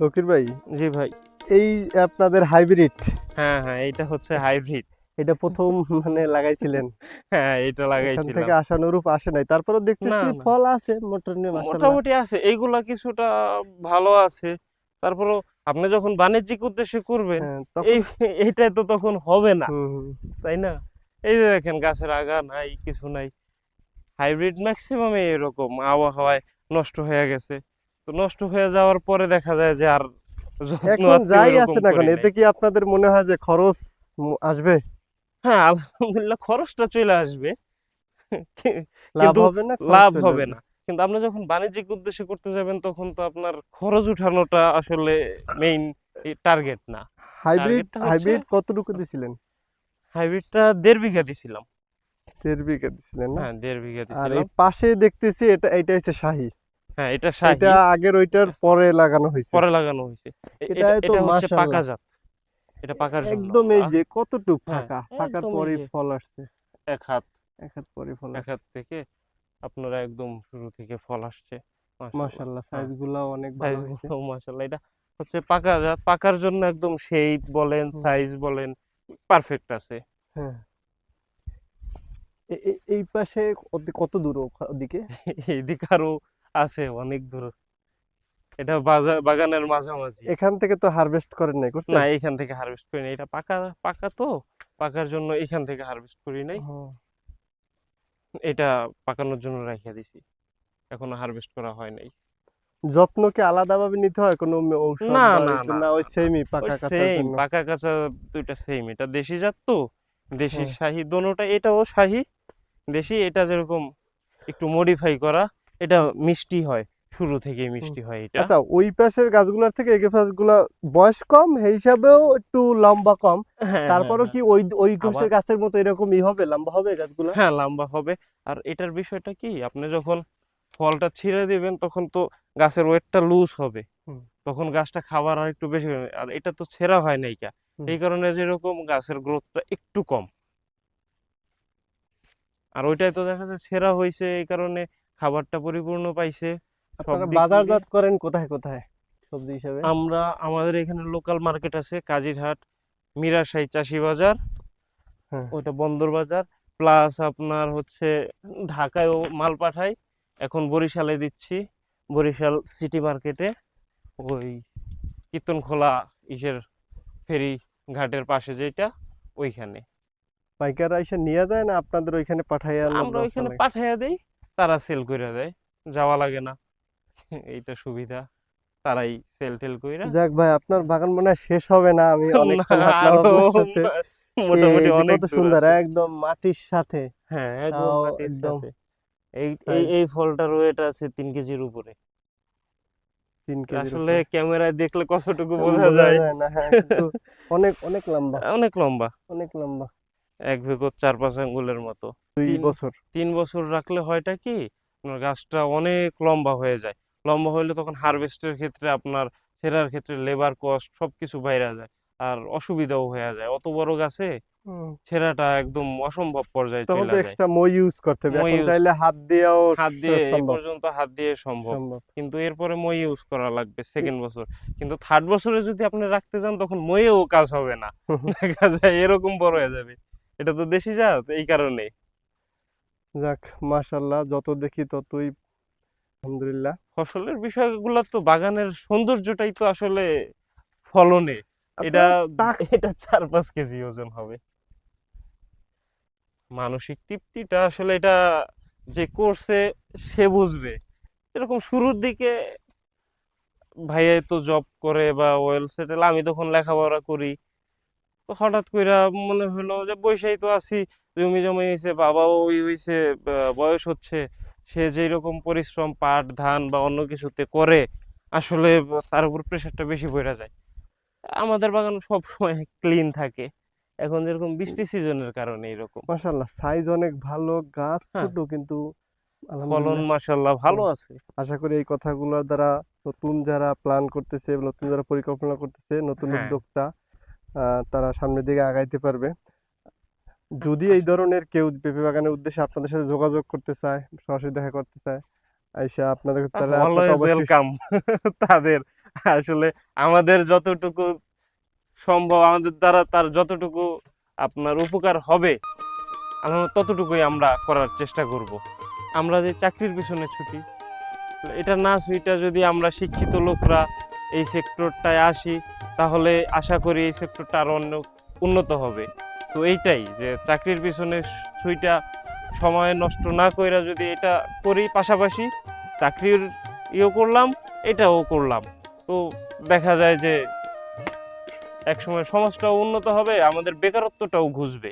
তকির ভাই জি ভাই। এই আপনাদের হাইব্রিড হ্যাঁ হ্যাঁ এটা হচ্ছে হাইব্রিড এটা প্রথম মানে লাগাইছিলেন? হ্যাঁ এটা লাগাইছিলাম থেকে আশানুরূপ আসে নাই। তারপরে দেখতেছি। ফল আছে মোটামুটি মোটামুটি আছে। এইগুলা কিছুটা ভালো আছে। তারপরও আপনি যখন বাণিজ্যিক উদ্দেশ্যে করবেন হ্যাঁ, এই এইটাই তো তখন হবে না। তাই না? এই যে দেখেন গাছের আগা নাই কিছু নাই। হাইব্রিড ম্যাক্সিমাম এরকম। আবহাওয়ায় নষ্ট হয়ে গেছে। তো নষ্ট হয়ে যাওয়ার পরে দেখা যায় যে আর এখন যাই আছে না নাই। এতে কি আপনাদের মনে হয় যে খরচ আসবে? হ্যাঁ আলহামদুলিল্লাহ খরচটা চলে আসবে। লাভ হবে না লাভ হবে না। কিন্তু আপনি যখন বাণিজ্যিক উদ্দেশ্যে করতে যাবেন তখন তো আপনার খরচ উঠানোটা আসলে মেইন টার্গেট না। হাইব্রিড হাইব্রিড কতটুকু দিছিলেন? হাইব্রিডটা দেড় বিঘা দিছিলাম। দেড় বিঘা দিছিলেন না? হ্যাঁ দেড় বিঘা আর দিছিলাম। এই পাশে দেখতেছি এটা এটা হচ্ছে শাহী। হ্যাঁ এটা শাহী। এটা আগের ওইটার পরে লাগানো হয়েছে। পরে লাগানো হয়েছে। এটা তো হচ্ছে পাকা জাত। এটা পাকার জন্য একদম এই যে কতটুক হ্যাঁ, ফাঁকা? ফাঁকার পরে ফল আসছে। এক হাত। এক হাত পরে ফল এক হাত থেকে আপনারা একদম শুরু থেকে ফল আসছে। মাশাআল্লাহ। হ্যাঁ। অনেক ভালো হয়েছে। মাশাআল্লাহ। এটা হচ্ছে পাকা জাত। পাকার জন্য একদম শেপ বলেন সাইজ বলেন পারফেক্ট আছে। হ্যাঁ। এই পাশে কত দূর ওদিকে? এইদিকে আরও আছে অনেক দূর। এটা বাগানের মাঝামাঝি। এখান থেকে তো হারভেস্ট করেন নাই করছেন? না এখান থেকে হারভেস্ট করি নাই। এটা পাকা পাকা তো। পাকার জন্য এখান থেকে হারভেস্ট করি নাই। এটা পাকানোর জন্য রেখে দিছি। এখনও হারভেস্ট করা হয় নাই। যত্ন কি আলাদাভাবে নিতে হয়? কোনো ঔষধ না, না, না, ওই। সেমই পাকা কাঁচার সেম পাকা কাঁচা দুইটা সেম এটা দেশি জাত তো। দেশি হ্যাঁ। শাহী দোনোটা এটাও শাহী। দেশি এটা যেরকম একটু মডিফাই করা। এটা মিষ্টি হয় শুরু থেকে মিষ্টি হয় এটা। আচ্ছা ওই পাশের গাছগুলোর থেকে এই গাছগুলা বয়স কম সেই হিসাবেও একটু লম্বা কম। হ্যাঁ, তারপরও হ্যাঁ, কি ওই ওই আবার- গাছের মতো এরকমই হবে? লম্বা হবে গাছগুলা? হ্যাঁ লম্বা হবে। আর এটার বিষয়টা কি আপনি যখন ফলটা ছিঁড়ে দিবেন তখন তো গাছের ওয়েটটা লুজ হবে। তখন গাছটা খাবার আর একটু বেশি আর এটা তো ছেঁড়া হয় নাই কা এই কারণে যেরকম গাছের গ্রোথটা একটু কম। আর ওইটাই তো দেখা যায় ছেঁড়া হয়েছে এই কারণে খাবারটা পরিপূর্ণ পাইছে। আপনারা বাজারজাত করেন কোথায় কোথায় সবজি হিসাবে? আমরা আমাদের এখানে লোকাল মার্কেট আছে কাজিরহাট মিরাশাই চাষি বাজার হ্যাঁ। ওইটা বন্দর বাজার প্লাস আপনার হচ্ছে ঢাকায়ও মাল পাঠাই এখন বরিশালে দিচ্ছি বরিশাল সিটি মার্কেটে ওই কীর্তনখোলা ইসের ফেরি ঘাটের পাশে যেটা ওইখানে। পাইকাররা এসে নিয়ে যায় না আপনাদের ওইখানে পাঠাইয়া আমরা ওইখানে পাঠাইয়া দেই তারা সেল করে দেয় যাওয়া লাগে না। এইটা সুবিধা তারাই সেল টেল কইরা। যাক ভাই আপনার বাগান মনে হয় শেষ হবে না আমি অনেকক্ষণ মোটামুটি অনেক সুন্দর একদম মাটির সাথে। হ্যাঁ একদম মাটির সাথে। এই এই ফলটার ওয়েট আছে তিন কেজির উপরে। আসলে ক্যামেরায় দেখলে কতটুকু বোঝা যায়। না হ্যাঁ অনেক অনেক লম্বা। অনেক লম্বা। অনেক লম্বা। এক ভেগো চার পাঁচ আঙ্গুলের মতো। দুই বছর। তিন বছর রাখলে হয়টা কি আপনার গাছটা অনেক লম্বা হয়ে যায়। লম্বা হলে তখন হারভেস্টের ক্ষেত্রে আপনার ছেঁড়ার ক্ষেত্রে লেবার কস্ট সবকিছু বাইরে যায় আর অসুবিধাও হয়ে যায়। অত বড় গাছে ছেঁড়াটা একদম অসম্ভব পর্যায়ে চলে যায় এক্সট্রা মই ইউজ করতে হবে। এখন চাইলে হাত দিয়েও হাত দিয়ে এই পর্যন্ত হাত দিয়ে সম্ভব। সম্ভব। কিন্তু এরপরে মই ইউজ করা লাগবে সেকেন্ড বছর। কিন্তু থার্ড বছরে যদি আপনি রাখতে যান তখন মইয়েও কাজ হবে না। দেখা যায় এরকম বড় হয়ে যাবে। এটা তো দেশি জাত এই কারণে যাক মাশাল্লাহ যত দেখি ততই আলহামদুলিল্লাহ। ফসলের বিষয়গুলো তো বাগানের সৌন্দর্যটাই তো আসলে ফলনে। এটা এটা চার পাঁচ কেজি ওজন হবে। মানসিক তৃপ্তিটা আসলে এটা যে করছে সে বুঝবে। এরকম শুরুর দিকে ভাইয়াই তো জব করে বা ওয়েল সেটেল আমি তখন লেখাপড়া করি। হঠাৎ কইরা মনে হলো যে বৈশাই তো আছি জমি জমি হয়েছে বাবাও ওই হয়েছে বয়স হচ্ছে সে যেই রকম পরিশ্রম পাট ধান বা অন্য কিছুতে করে আসলে তার উপর প্রেশারটা বেশি পড়ে যায়। আমাদের বাগান সব সময় ক্লিন থাকে। এখন যেরকম বৃষ্টি সিজনের কারণে এরকম মাশাল্লাহ সাইজ অনেক ভালো গাছ হ্যাঁ। ছোট কিন্তু ফলন মাশাল্লাহ ভালো আছে। আশা করি এই কথাগুলোর দ্বারা নতুন যারা প্ল্যান করতেছে নতুন যারা পরিকল্পনা করতেছে নতুন হ্যাঁ। উদ্যোক্তা তারা সামনের দিকে আগাইতে পারবে। যদি এই ধরনের কেউ পেঁপে বাগানের উদ্দেশ্যে আপনাদের সাথে যোগাযোগ করতে চায় সরাসরি দেখা করতে চায় আইসা আপনাদের ওয়েলকাম তাদের আসলে আমাদের যতটুকু সম্ভব আমাদের দ্বারা তার যতটুকু আপনার উপকার হবে আমরা ততটুকুই আমরা করার চেষ্টা করব। আমরা যে চাকরির পিছনে ছুটি এটা না ছুইটা যদি আমরা শিক্ষিত লোকরা এই সেক্টরটায় আসি তাহলে আশা করি এই সেক্টরটা আরও অন্য, উন্নত হবে। তো এইটাই যে চাকরির পিছনে সুইটা সময় নষ্ট না কইরা যদি এটা করি পাশাপাশি, চাকরির ইয়েও করলাম, এটাও করলাম। তো দেখা যায় যে একসময় সমাজটাও উন্নত হবে, আমাদের বেকারত্বটাও ঘুষবে।